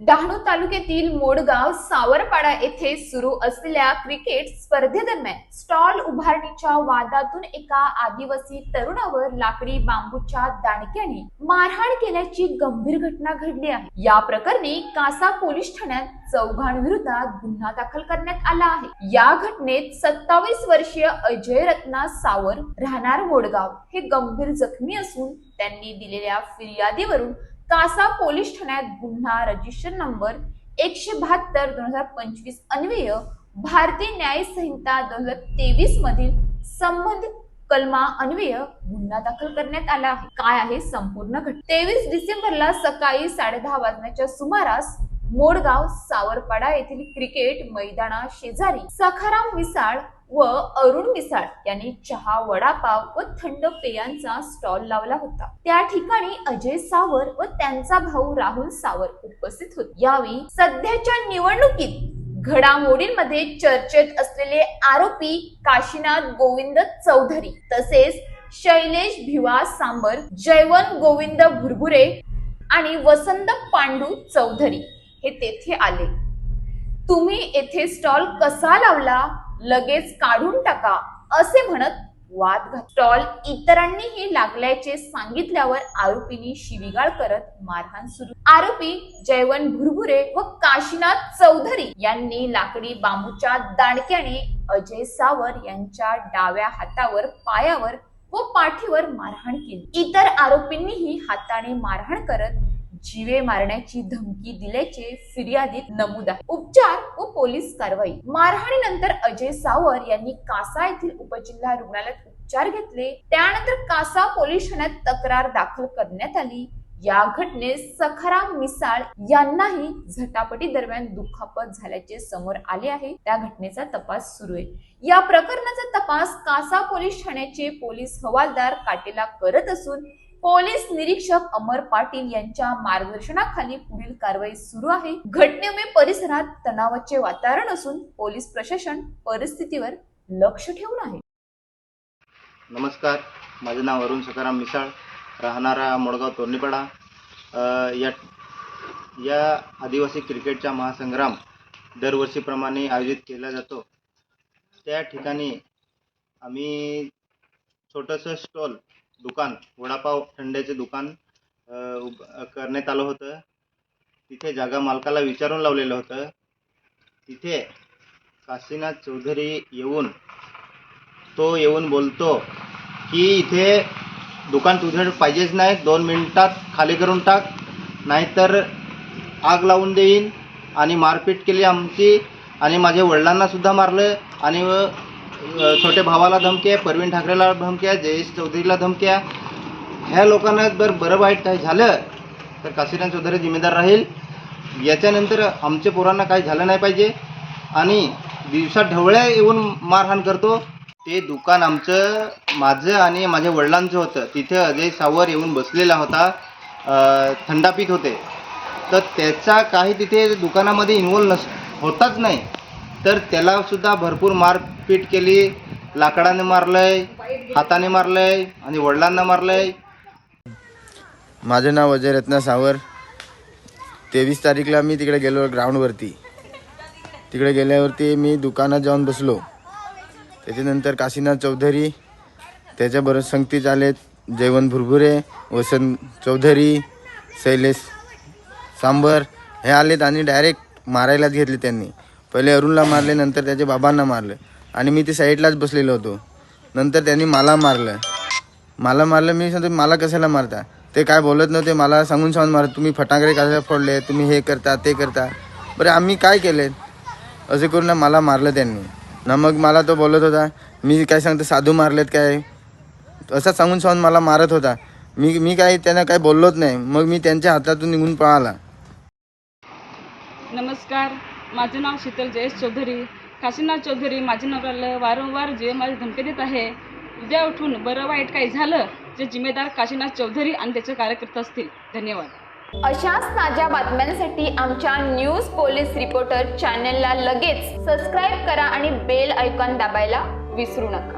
डहाणू तालुक्यातील मोडगाव सावरपाडा येथे सुरू असलेल्या क्रिकेट स्पर्धेदरम्यान स्टॉल उभारणीच्या वादातून एका आदिवासी तरुणावर लाकडी बांबूच्या दांडक्याने मारहाण केल्याची गंभीर घटना घडली आहे. या प्रकरणी कासा पोलीस ठाण्यात चौघांविरोधात गुन्हा दाखल करण्यात आला आहे. या घटनेत सत्तावीस वर्षीय अजय रत्ना सावर राहणार मोडगाव. हे गंभीर जखमी असून त्यांनी दिलेल्या फिर्यादीवरून कासा पोलीस ठाण्यात गुन्हा रजिस्टर नंबर एकशे बहात्तर दोन हजार पंचवीस अन्वय भारतीय न्याय संहिता दोन हजार तेवीस मधील संबंधित कलमा अन्वय गुन्हा दाखल करण्यात आला आहे. काय आहे संपूर्ण घटना? तेवीस डिसेंबरला सकाळी साडेदहा वाजण्याच्या सुमारास मोडगाव सावरपाडा येथील क्रिकेट मैदाना शेजारी सखाराम मिसाळ व अरुण मिसाळ यांनी चहा वडापाव व थंड पेयांचा स्टॉल लावला होता. त्या ठिकाणी अजय सावर व त्यांचा भाऊ राहुल सावर उपस्थित होते. यावेळी सध्याच्या निवडणुकीत घडामोडींमध्ये चर्चेत असलेले आरोपी काशीनाथ गोविंद चौधरी तसेच शैलेश भिवा सांबर जयवंत गोविंद भुरभुरे आणि वसंत पांडू चौधरी हे तेथे आले. तुम्ही येथे स्टॉल कसा लावला? लगेच काढून टाका असे म्हणत वाद घात स्टॉल इतरांनीही लागल्याचे सांगितल्यावर आरोपींनी शिवीगाळ करत मारहाण सुरू. आरोपी जयवन भुरभुरे व काशीनाथ चौधरी यांनी लाकडी बांबूच्या दांडक्याने अजय सावर यांच्या डाव्या हातावर पायावर व पाठीवर मारहाण केली. इतर आरोपींनीही हाताने मारहाण करत जीवे मारण्याची धमकी दिल्याचे फिर्यादीत नमूद आहे. उपचार व पोलीस कारवाई. मारहाणीनंतर अजय सावर यांनी कासा येथील उपजिल्हा रुग्णालयात उपचार घेतले. त्यानंतर कासा पोलीस ठाण्यात तक्रार दाखल करण्यात आली. या घटनेत सखाराम मिसाळ यांनाही झटापटी दरम्यान दुखापत झाल्याचे समोर आले आहे. त्या घटनेचा तपास सुरू आहे. या प्रकरणाचा तपास कासा पोलीस ठाण्याचे पोलीस हवालदार काटेला करत असून पोलीस निरीक्षक अमर पाटील यांच्या मार्गदर्शनाखाली पुढील कारवाई सुरू आहे. घटनेमुळे परिसरात तणावाचे वातावरण असून पोलीस प्रशासन परिस्थितीवर लक्ष ठेवून आहे. नमस्कार. माझे नाव अरुण सकाराम मिसाळ. राहणारा मोडगाव तोरणीपाडा. या या आदिवासी क्रिकेटचा महासंग्राम दरवर्षीप्रमाणे आयोजित केला जातो. त्या ठिकाणी आम्ही छोटंसं स्टॉल दुकान वडापाव थंड्याचे दुकान करण्यात आलं होतं. तिथे जागा मालकाला विचारून लावलेलं होतं. तिथे काशीनाथ चौधरी येऊन तो येऊन बोलतो की इथे दुकान तुझ्या पाहिजेच नाही दोन मिनटात खाली करून टाक नाहीतर आग लावून देईन आणि मारपीट केली आमची आणि माझ्या वडिलांनासुद्धा मारलं आणि छोटे छोट्या भावाला धमकी आहे परवीन ठाकरेला धमकी आहे जयेश चौधरीला धमकी आहे. ह्या लोकांना जर बरं वाईट काही झालं तर काशीनाथ चौधरी जिम्मेदार राहील. याच्यानंतर आमच्या पोरांना काही झालं नाही पाहिजे. आणि दिवसात ढवळ्या येऊन मारहाण करतो. ते दुकान आमचं माझं आणि माझ्या वडिलांचं होतं. तिथे अजय सावर येऊन बसलेला होता. अं, थंडा होते. तर त्याचा काही तिथे दुकानामध्ये इन्वॉल्व नस होताच नाही. तर त्यालासुद्धा भरपूर मारपीट केली. लाकडाने मारलंय हाताने मारलंय आणि वडिलांना मारलंय. माझं नाव अजय रत्ना सावर. तेवीस तारीखला मी तिकडे गेलो ग्राउंडवरती. तिकडे गेल्यावरती मी दुकानात जाऊन बसलो. त्याच्यानंतर काशीनाथ चौधरी त्याच्याबरोबर संगतीत आलेत जयवंत भुरभुरे वसंत चौधरी शैलेश सांबर हे आलेत आणि डायरेक्ट मारायलाच घेतले त्यांनी. पहिले अरुणला मारले नंतर त्याच्या बाबांना मारलं. आणि मी ते साईडलाच बसलेलो होतो. नंतर त्यांनी मला मारलं. मला मारलं मी सांगतो मला कशाला मारता? ते काय बोलत नव्हते मला सांगून सांगून मारत तुम्ही फटाकडे कशाला फोडले? तुम्ही हे करता ते करता? बरं आम्ही काय केले? असे करून मला मारलं त्यांनी. ना मग मला तो बोलत होता मी काय सांगतो साधू मारलेत काय? असं सांगून सांगून मला मारत होता. मी मी काय त्यांना काय बोललोच नाही. मग मी त्यांच्या हातातून निघून पळाला. नमस्कार. माझं नाव शीतल जयेश चौधरी. काशीनाथ चौधरी माझ्या नवऱ्याला वारंवार जे माझी धमकी देत आहे उद्या उठून बरं वाईट काही झालं जे जिम्मेदार काशीनाथ चौधरी आणि त्याचे कार्यकर्ते असतील. धन्यवाद. अशाच ताज्या बातम्यांसाठी आमच्या न्यूज पोलीस रिपोर्टर चॅनलला लगेच सबस्क्राईब करा आणि बेल ऐकॉन दाबायला विसरू नका.